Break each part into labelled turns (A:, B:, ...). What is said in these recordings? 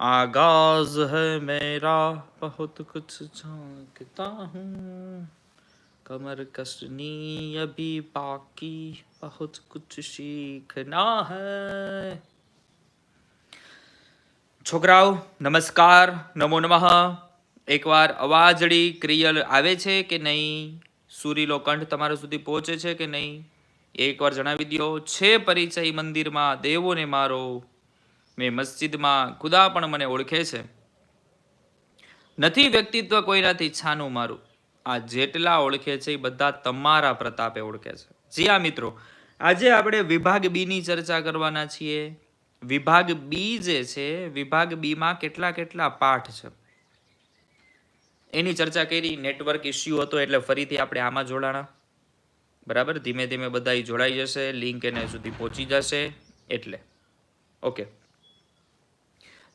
A: आगाज है मेरा बहुत कुछ झांकता हूँ कमर कसनी अभी बाकी बहुत कुछ सीखना है છોકરાઓ નમસ્કાર નમો નમઃ એકવાર અવાજડી ક્રિયલ આવે છે કે નહીં સુરીલો કંઠ તમારા સુધી પહોંચે છે કે નહીં એકવાર જણાવી દો છે પરિચય મંદિરમાં દેવોને મારો મેં મસ્જિદમાં ખુદા પણ મને ઓળખે છે. નથી વ્યક્તિત્વ કોઈનાથી છાનું મારું. આ જેટલા ઓળખે છે એ બધા તમારા પ્રતાપે ઓળખે છે. જી આ મિત્રો, આજે આપણે વિભાગ બીની ચર્ચા કરવાના છીએ. વિભાગ બી જે છે, વિભાગ બીમાં કેટલા કેટલા પાઠ છે? એની ચર્ચા કરી, નેટવર્ક ઇસ્યુ હતો એટલે ફરીથી આપણે આમાં જોડાણા. બરાબર? ધીમે ધીમે બધા જોડાઈ જશે લિંક એને સુધી પહોંચી જશે, એટલે. ઓકે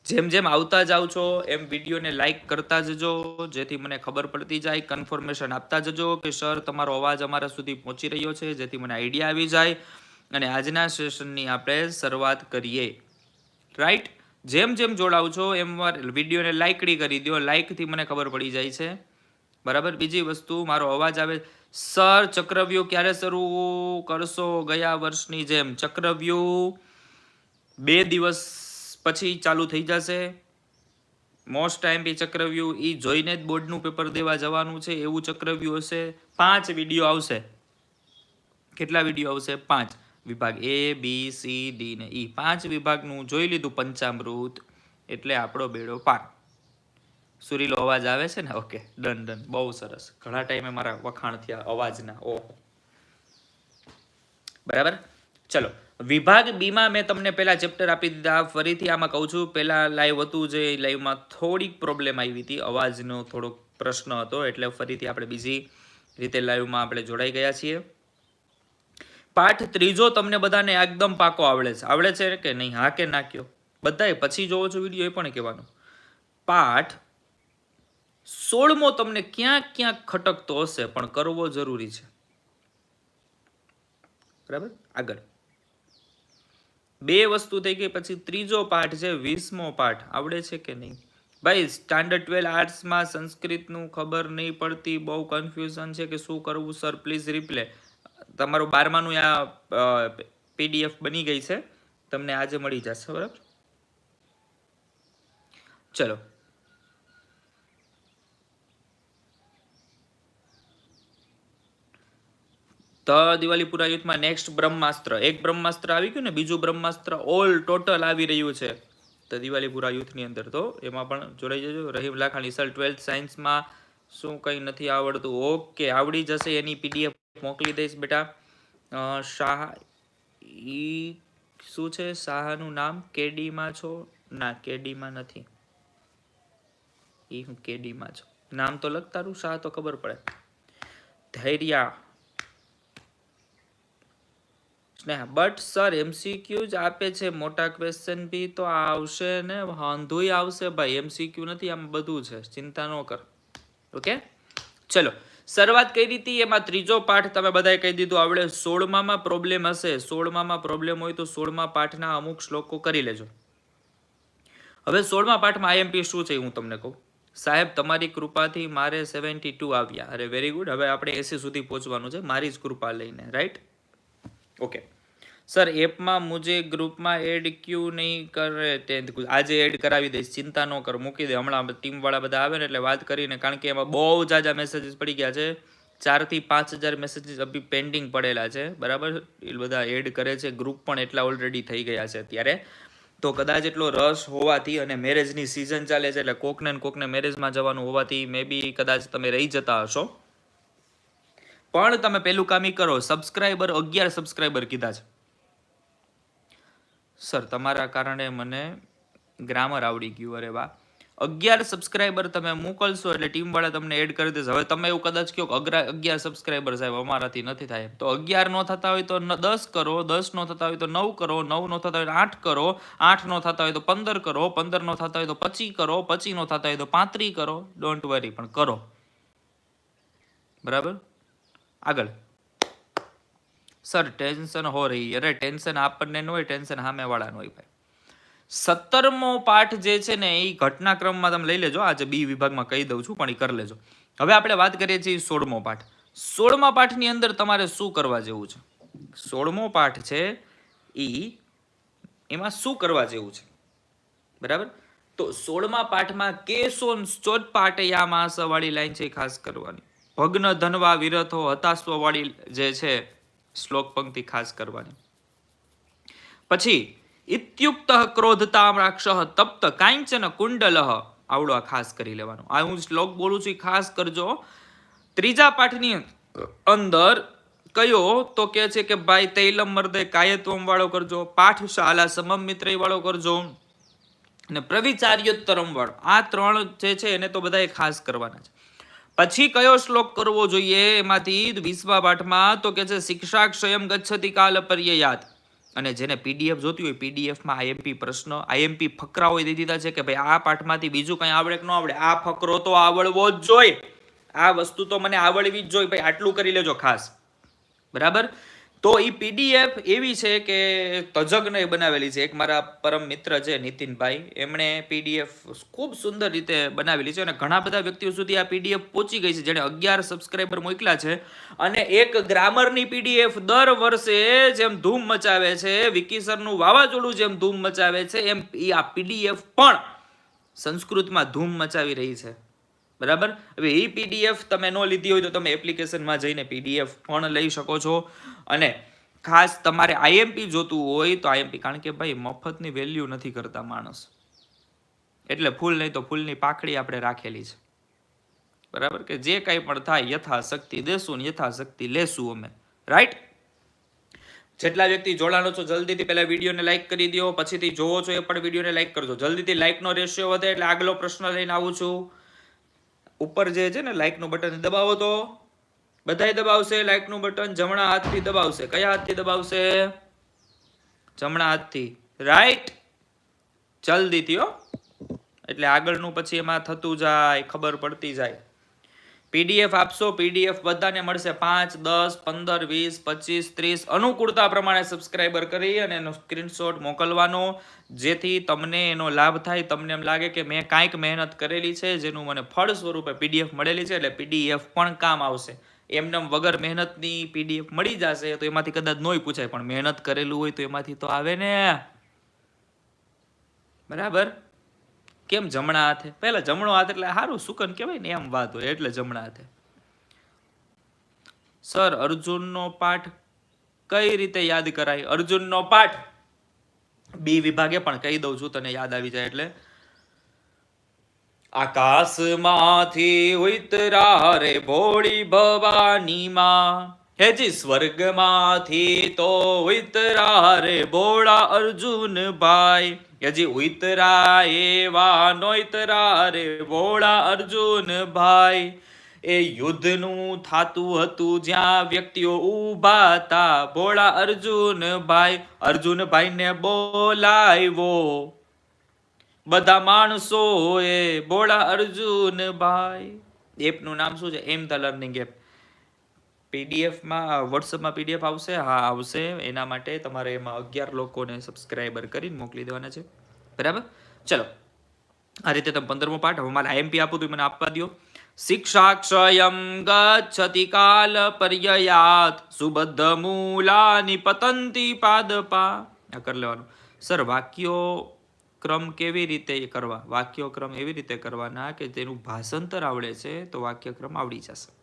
A: જેમ જેમ આવતા જાઓ છો, એમ વિડીયોને લાઈક કરતા જજો, જેથી મને ખબર પડતી જાય કન્ફર્મેશન આપતા જજો કે સર તમારો અવાજ અમારા સુધી પહોંચી રહ્યો છે, જેથી મને આઈડિયા આવી જાય. અને આજના સેશનની આપણે શરૂઆત કરીએ. રાઈટ જેમ જેમ જોડાવ છો, એમ વિડીયોને લાઈકડી કરી દો લાઈકથી મને ખબર પડી જાય છે. બરાબર? બીજી વસ્તુ, મારો અવાજ આવે સર ચક્રવ્યૂહ ક્યારે શરૂ કરશો? ગયા વર્ષની જેમ ચક્રવ્યૂહ બે દિવસ પછી ચાલુ થઈ જશે. મોસ્ટ ટાઈમ બી ચક્રવ્યૂહ એ જોઈને જ બોર્ડનું પેપર દેવા જવાનું છે. એવું ચક્રવ્યૂહ હશે. પાંચ વીડિયો આવશે. કેટલા વીડિયો આવશે? પાંચ. વિભાગ એ બી સી ડી ને ઈ પાંચ વિભાગનું જોઈ લીધું પંચામૃત. એટલે આપણો બેડો પાર. સુરીલો અવાજ આવે છે ને? ઓકે. Done done. બહુ સરસ. ઘણા ટાઈમે મારા વખાણ થયા અવાજના. ઓહો. બરાબર? ચલો. વિભાગ બીમાં મેં તમને પહેલા ચેપ્ટર આપી દીધા. ફરીથી આમાં કહું છું, પહેલાં લાઈવ હતું જે લાઈવમાં થોડીક પ્રોબ્લેમ આવી હતી. અવાજનો થોડોક પ્રશ્ન હતો, એટલે ફરીથી આપણે બીજી રીતે લાઈવમાં આપણે જોડાઈ ગયા છીએ. પાઠ ત્રીજો તમને બધાને એકદમ પાકો આવડે છે. આવડે છે કે નહીં? હા કે ના કયો? બધાએ પછી જોવો છો વીડિયો એ પણ કહેવાનું. પાઠ સોળમો તમને ક્યાંક ક્યાંક ખટકતો હશે, પણ કરવો જરૂરી છે. બરાબર? આગળ. બે વસ્તુ થઈ ગઈ, પછી ત્રીજો પાઠ છે, વીસમો પાઠ. આવડે છે કે નહીં? ભાઈ સ્ટાન્ડર્ડ ટ્વેલ્વ આર્ટ્સમાં સંસ્કૃતનું ખબર નહીં પડતી, બહુ કન્ફ્યુઝન છે કે શું કરવું સર પ્લીઝ રિપ્લે તમારું બારમાનું આ પીડીએફ બની ગઈ છે. તમને આજે મળી જશે, બરાબર? ચલો. તો દિવાળીપુરા યુથમાં નેક્સ્ટ બ્રહ્માસ્ત્ર. એક બ્રહ્માસ્ત્ર આવી ગયું ને બીજું બ્રહ્માસ્ત્ર ઓલ ટોટલ આવી રહ્યું છે. તો દિવાળીપુરા યુથની અંદર તો એમાં પણ જોડાઈ જજો. રહીમ લાખાણી સર ટ્વેલ્થ સાયન્સમાં શું કંઈ નથી આવડતું. ઓકે, આવડી જશે એની પીડીએફ મોકલી દઈશ બેટા. શાહ ઈ શું છે? શાહનું નામ? કેડીમાં છો? ના, કેડીમાં નથી. ઈ હું કેડીમાં છું. નામ તો લખતારું શાહ તો ખબર પડે. Dhairya. Sneha but sir MCQ જ આપે છે, મોટા ક્વેશ્ચન બી તો આવશે ને, વાંધોય આવશે ભાઈ એમસીક્યુ નથી, આમ બધું છે, ચિંતા ન કર. ઓકે ચલો, શરૂઆત કઈ રીતે એમાં ત્રીજો પાઠ તમે બધાએ કહી દીધું, આવડે સોળમામાં પ્રોબ્લેમ હશે, સોળમામાં પ્રોબ્લેમ હોય તો સોળમા પાઠના અમુક શ્લોકો કરી લેજો. હવે સોળમા પાઠમાં આઈએમપી શું છે, હું તમને કહું. સાહેબ, તમારી કૃપાથી મારે સેવન્ટી ટુ આવ્યા. અરે વેરી ગુડ હવે આપણે એસી સુધી પહોંચવાનું છે, મારી જ કૃપા લઈને રાઈટ ઓકે સર, એપમાં મુજે ગ્રુપમાં એડ ક્યુ નહીં કરે તે આજે એડ કરાવી દઈશ, ચિંતા ન કર, મૂકી દે. હમણાં ટીમવાળા બધા આવે ને એટલે વાત કરીને, કારણ કે એમાં બહુ જાજા મેસેજીસ પડી ગયા છે. ચારથી પાંચ હજાર મેસેજીસ અભી પેન્ડિંગ પડેલા છે, બરાબર? એ બધા એડ કરે છે. ગ્રુપ પણ એટલા ઓલરેડી થઈ ગયા છે અત્યારે. તો કદાચ એટલો રસ હોવાથી અને મેરેજની સિઝન ચાલે છે એટલે કોકને કોકને મેરેજમાં જવાનું હોવાથી મે બી કદાચ તમે રહી જતા હશો. પણ તમે પેલું કામ કરો સબસ્ક્રાઈબર અગિયાર સબસ્ક્રાઈબર કીધા છે. સર, તમારા કારણે મને ગ્રામર આવડી ગયું. અરે વાહ. અગિયાર સબસ્ક્રાઈબર તમે મોકલશો એટલે ટીમવાળા તમને એડ કરી દેશે. હવે તમે એવું કદાચ કહો અગરા, અગિયાર સબસ્ક્રાઈબર સાહેબ, અમારાથી નથી થાય તો અગિયાર નો થતા હોય તો દસ કરો, દસ નો થતા હોય તો નવ કરો, નવ નો થતા હોય તો આઠ કરો, આઠ નો થતા હોય તો પંદર કરો, પંદર નો થતા હોય તો પચી કરો, પચી નો થતા હોય તો પાંત્રી કરો. ડોન્ટ વરી પણ કરો. બરાબર? આગળ. સર, ટેન્શન હો રહી. અરે, ટેન્શન આપણને ન હોય, ટેન્શન સામેવાળાનું હોય ભાઈ. સત્તરમો પાઠ જે છે ને, એ ઘટનાક્રમમાં તમે લઈ લેજો. આજે બી વિભાગમાં કહી દઉં છું, પણ એ કરી લેજો. હવે આપણે વાત કરીએ છીએ સોળમો પાઠ. સોળમા પાઠની અંદર તમારે શું કરવા જેવું છે? સોળમો પાઠ છે એ, એમાં શું કરવા જેવું છે? બરાબર? તો સોળમા પાઠમાં કેસો ચોટ પાટયામાસ વાળી લાઈન છે ખાસ કરવાની. ભગ્ન ધનવા વિરથો હતાસ્વ વાળી જે છે શ્લોક પંક્તિ ખાસ કરવાની. પછી, ઇત્યુક્ત ક્રોધતા રાક્ષ તપ્ત કાંચન કુંડલહ આવડો આ ખાસ કરી લેવાનું. આ હું શ્લોક બોલું છું ખાસ કરજો. ત્રીજા પાઠની અંદર કયો તો કે છે કે, ભાઈ, તૈલમ મર્દે કાયત્વમ વાળો કરજો, પાઠશાલા સમમ મિત્ર વાળો કરજો અને પ્રવિચાર્યોત્તરમ વાળો. આ ત્રણ જે છે, એને તો બધાએ ખાસ કરવાના છે. પછી કયો શ્લોક કરવો જોઈએ? એમાંથી વીસમા પાઠમાં તો કે છે, શિક્ષા ક્ષયમ ગચ્છતી કાલ પર્યયાત. અને જેને પીડીએફ જોતી હોય પીડીએફમાં આઈએમપી પ્રશ્ન આઈએમપી ફકરાઓ દઈ દીધા છે કે ભાઈ, આ પાઠમાંથી બીજું કંઈ આવડે કે ન આવડે? આ ફકરો તો આવડવો જ જોઈએ. આ વસ્તુ તો મને આવડવી જ જોઈએ. ભાઈ, આટલું કરી લેજો ખાસ. બરાબર? તો એ પીડીએફ એવી છે કે તજજ્ઞએ બનાવેલી છે. એક મારા પરમ મિત્ર છે નીતિનભાઈ, એમણે પીડીએફ ખૂબ સુંદર રીતે બનાવેલી છે અને ઘણા બધા વ્યક્તિઓ સુધી આ પીડીએફ પહોંચી ગઈ છે, જેણે અગિયાર સબસ્ક્રાઈબર મોકલ્યા છે. અને એક ગ્રામરની પીડીએફ દર વર્ષે જેમ ધૂમ મચાવે છે વિકીસરનું વાવાઝોડું જેમ ધૂમ મચાવે છે, એમ એ આ પીડીએફ પણ સંસ્કૃતમાં ધૂમ મચાવી રહી છે. બરાબર? હવે એ પીડીએફ તમે ન લીધી હોય તો તમે એપ્લિકેશનમાં જઈને પીડીએફ પણ લઈ શકો છો. અને ખાસ તમારે આઈએમપી જોતું હોય તો આઈએમપી કારણ કે ભાઈ મફતની વેલ્યુ નથી કરતા માણસ. એટલે ફૂલ નહીં તો ફૂલની પાખડી આપણે રાખેલી છે. બરાબર? કે જે કાંઈ પણ થાય, યથાશક્તિ દેશું ને યથાશક્તિ લેશું અમે. રાઈટ જેટલા વ્યક્તિ જોડાણો છો, જલ્દીથી પહેલા વિડીયોને લાઇક કરી દો, પછીથી જોવો છો એ પણ વિડીયોને લાઇક કરજો. જલ્દીથી લાઇકનો રેશિયો વધે એટલે આગલો પ્રશ્ન લઈને આવું છું. ઉપર જે છે ને લાઇકનું બટન દબાવો તો. બધાય દબાવશે લાઇકનું બટન જમણા હાથથી દબાવશે. કયા હાથથી દબાવશે? જમણા હાથથી. રાઈટ જલ્દીથી હો. એટલે આગળનું પછી એમાં થતું જાય, ખબર પડતી જાય. પીડીએફ આપશો પીડીએફ બધાને મળશે. પાંચ, દસ, પંદર, વીસ, પચીસ, ત્રીસ અનુકૂળતા પ્રમાણે સબસ્ક્રાઈબર કરી અને એનો સ્ક્રીનશોટ મોકલવાનો. જેથી તમને એનો લાભ થાય. તમને એમ લાગે કે મેં કાંઈક મહેનત કરેલી છે, જેનું મને ફળ સ્વરૂપે પીડીએફ મળેલી છે, એટલે પીડીએફ પણ કામ આવશે. એમને વગર મહેનતની પીડીએફ મળી જશે તો એમાંથી કદાચ નોય પૂછાય, પણ મહેનત કરેલું હોય તો એમાંથી તો આવે ને. બરાબર? કેમ જમણા હાથે? પહેલા જમણો હાથ એટલે સારું સુકન કહેવાય ને એમ વાત હોય, એટલે જમણા હાથે. સર, અર્જુનનો પાઠ કઈ રીતે યાદ કરાય? અર્જુનનો પાઠ બી વિભાગે પણ કહી દઉં છું, તને યાદ આવી જાય એટલે. આકાશમાંથી ઉતરા ભોળી ભવાની માં હેજી સ્વર્ગમાંથી તો ઉતરા રે ભોળા અર્જુન ભાઈ હજી ઉતરા એવા નોતરા રે ભોળા અર્જુન ભાઈ એ યુદ્ધનું થાતું હતું જ્યાં વ્યક્તિઓ ઊભા હતા ભોળા અર્જુન ભાઈ અર્જુન ભાઈને બોલાવ્યો બધા માણસો એ ભોળા અર્જુન ભાઈ એપનું નામ શું છે? એમ ધ લર્નિંગ એપ પીડીએફમાં, વોટ્સઅપમાં પીડીએફ આવશે? હા, આવશે. એના માટે તમારે એમાં અગિયાર લોકોને સબસ્ક્રાઈબર કરીને મોકલી દેવાના છે. બરાબર? ચલો. આ રીતે તમે પંદરમો પાઠ. હવે મારે આઈએમપી આપું તો મને આપવા દો શિક્ષાક્ષયમ ગચ્છતિ કાલ પર્યયાત. સુબદ્ધ મૂલાની પતંતી કરી લેવાનું. સર, વાક્યો ક્રમ કેવી રીતે કરવા? વાક્યો ક્રમ રીતે કરવાના કે તેનું ભાષાંતર આવડે છે, તો વાક્યક્રમ આવડી જશે.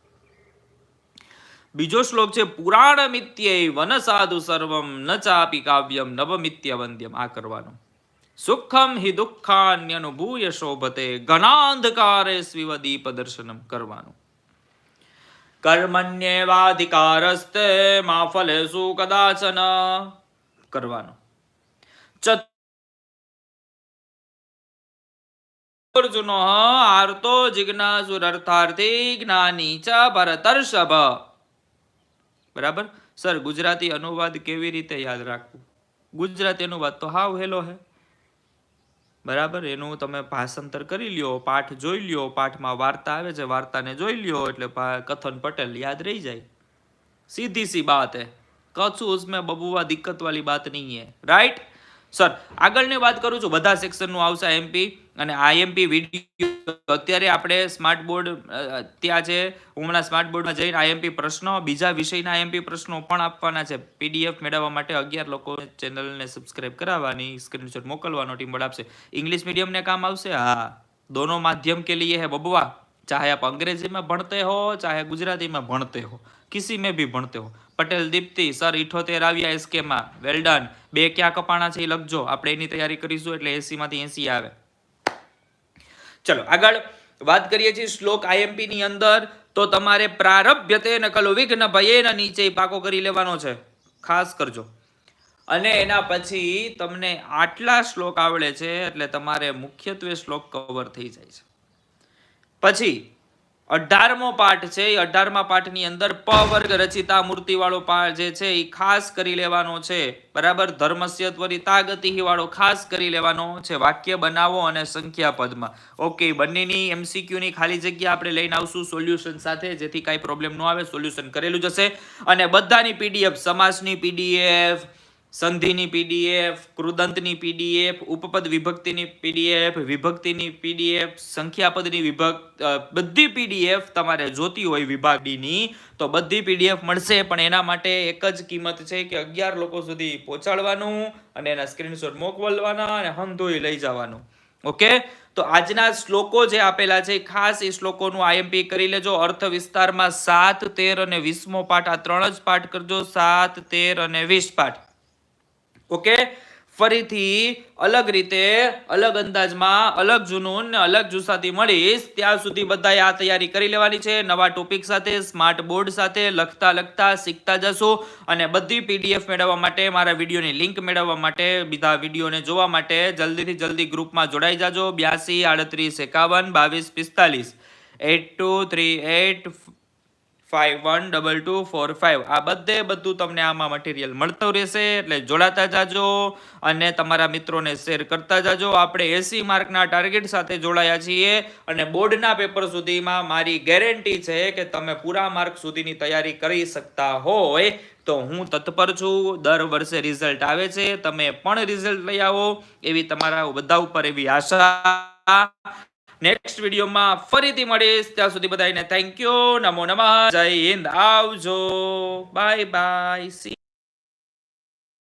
A: બીજો શ્લોક છે પુરાણ મિત્યે વન સાધુ સર્વમ, ન ચાપી કાવ્યમ નવમિત્ય વંદ્યમ આ કરવાનો. સુખમ હિ દુઃખાન્યનુભૂય શોભતે ઘનાંધકારે સ્વીવ દીપ દર્શનમ કરવાનું. કર્મણ્યેવાધિકારસ્તે, મા ફલેસુ કદાચન કરવાનું. અર્જુનો આર્તો જિજ્ઞાસુરર્થાર્થી જ્ઞાની ચ ભરતર્ષભ બરાબર? સર, ગુજરાતી અનુવાદ કેવી રીતે યાદ રાખવું? ગુજરાતી અનુવાદ તો હાવ હેલો હે. બરાબર? એનું તમે ભાષાંતર કરી લ્યો, પાઠ જોઈ લ્યો, પાઠમાં વાર્તા આવે છે, વાર્તાને જોઈ લ્યો, એટલે કથન પટેલ યાદ રહી જાય. સીધી સી બાત હે. કછુ ઉસમે બબુવા દિક્કત વાળી બાત નહીં હે. રાઈટ સર, આગળની વાત કરું છું. બધા સેક્શનનું આવશે એમપી અને આઈએમપી વીડિયો. અત્યારે આપણે સ્માર્ટ બોર્ડ ત્યાં છે. હમણાં સ્માર્ટ બોર્ડમાં જઈને આઈએમપી પ્રશ્નો, બીજા વિષયના આઈએમપી પ્રશ્નો પણ આપવાના છે. પીડીએફ મેળવવા માટે અગિયાર લોકો ચેનલને સબસ્ક્રાઇબ કરાવવાની, સ્ક્રીનશોટ મોકલવાનો, ટીમ આપશે ઇંગ્લિશ મીડિયમને કામ આવશે? હા. દોનો માધ્યમ કે લીએ હે બબવા ચાહે આપ અંગ્રેજીમાં ભણતે હો, ચાહે ગુજરાતીમાં ભણતે હો. કિસી મેં ભી ભણતે હો. પટેલ દીપ્તિ, સર ઇઠોતેર આવ્યા એસકેમાં વેલડન વેલ બે ક્યાં કપાણા છે એ લખજો. આપણે એની તૈયારી કરીશું એટલે એસીમાંથી એસી આવે. ચલો, આગળ વાત કરીએ છીએ શ્લોક આઈએમપી ની અંદર. તો તમારે પ્રારભ્યતે ન કલો વિઘ્ન ભયેન નીચે પાકો કરી લેવાનો છે. ખાસ કરજો. અને એના પછી તમને આટલા શ્લોક આવડે છે એટલે તમારે મુખ્યત્વે શ્લોક કવર થઈ જાય છે. પછી અઢારમો પાઠ છે. એ અઢારમા પાઠની અંદર પ વર્ગ રચિતા મૂર્તિવાળો પાઠ જે છે એ ખાસ કરી લેવાનો છે. બરાબર? ધર્મસ્ય તાગતિ વાળો ખાસ કરી લેવાનો છે. વાક્ય બનાવો અને સંખ્યા પદમાં ઓકે બંનેની એમસીક્યુની ખાલી જગ્યા આપણે લઈને આવશું સોલ્યુશન સાથે. જેથી કાંઈ પ્રોબ્લેમ ન આવે, સોલ્યુશન કરેલું જશે અને બધાની પીડીએફ સમાજની પીડીએફ સંધિની પીડીએફ, કૃદંતની પીડીએફ, ઉપપદ વિભક્તિની પીડીએફ વિભક્તિની પીડીએફ, સંખ્યાપદની વિભક્ત બધી પીડીએફ તમારે જોતી હોય વિભાગ ડીની તો બધી પીડીએફ મળશે, પણ એના માટે એક જ કિંમત છે કે અગિયાર લોકો સુધી પહોંચાડવાનું અને એના સ્ક્રીનશોટ મોકલવાના અને હંધોઈ લઈ જવાનું. ઓકે તો આજના શ્લોકો જે આપેલા છે ખાસ એ શ્લોકોનું આઈએમપી કરી લેજો. અર્થ વિસ્તારમાં સાત, તેર અને વીસમો પાઠ. આ ત્રણ જ પાઠ કરજો. સાત, તેર અને વીસ પાઠ. ઓકે? ફરીથી અલગ રીતે, અલગ અંદાજમાં, અલગ જુનૂન અલગ જુસ્સાથી મળીશ. ત્યાં સુધી બધાએ આ તૈયારી કરી લેવાની છે. નવા ટોપિક સાથે સ્માર્ટ બોર્ડ સાથે લખતા લખતા શીખતા જશો અને બધી પીડીએફ મેળવવા માટે, મારા વિડીયોની લિંક મેળવવા માટે, બીજા વિડીયોને જોવા માટે જલ્દીથી જલ્દી ગ્રુપમાં જોડાઈ જાજો. બ્યાસી, આડત્રીસ, એકાવન, બાવીસ, પિસ્તાલીસ. Eight two three eight five one double two four five આ બધે બધું તમને આમાં મટીરિયલ મળતું રહેશે, એટલે જોડાતા જાજો અને તમારા મિત્રોને શેર કરતા જાજો. આપણે એસી માર્કના ટાર્ગેટ સાથે જોડાયા છીએ અને બોર્ડના પેપર સુધીમાં મારી ગેરંટી છે કે તમે પૂરા માર્ક સુધીની તૈયારી કરી શકતા હોય. તો હું તત્પર છું, દર વર્ષે રિઝલ્ટ આવે છે, તમે પણ રિઝલ્ટ લઈ આવો એવી તમારા બધા ઉપર એવી આશા નેક્સ્ટ વિડીયોમાં ફરીથી મળીશ. ત્યાં સુધી બધાને થેન્ક યુ નમો નમઃ. જય હિન્દ. આવજો. Bye bye see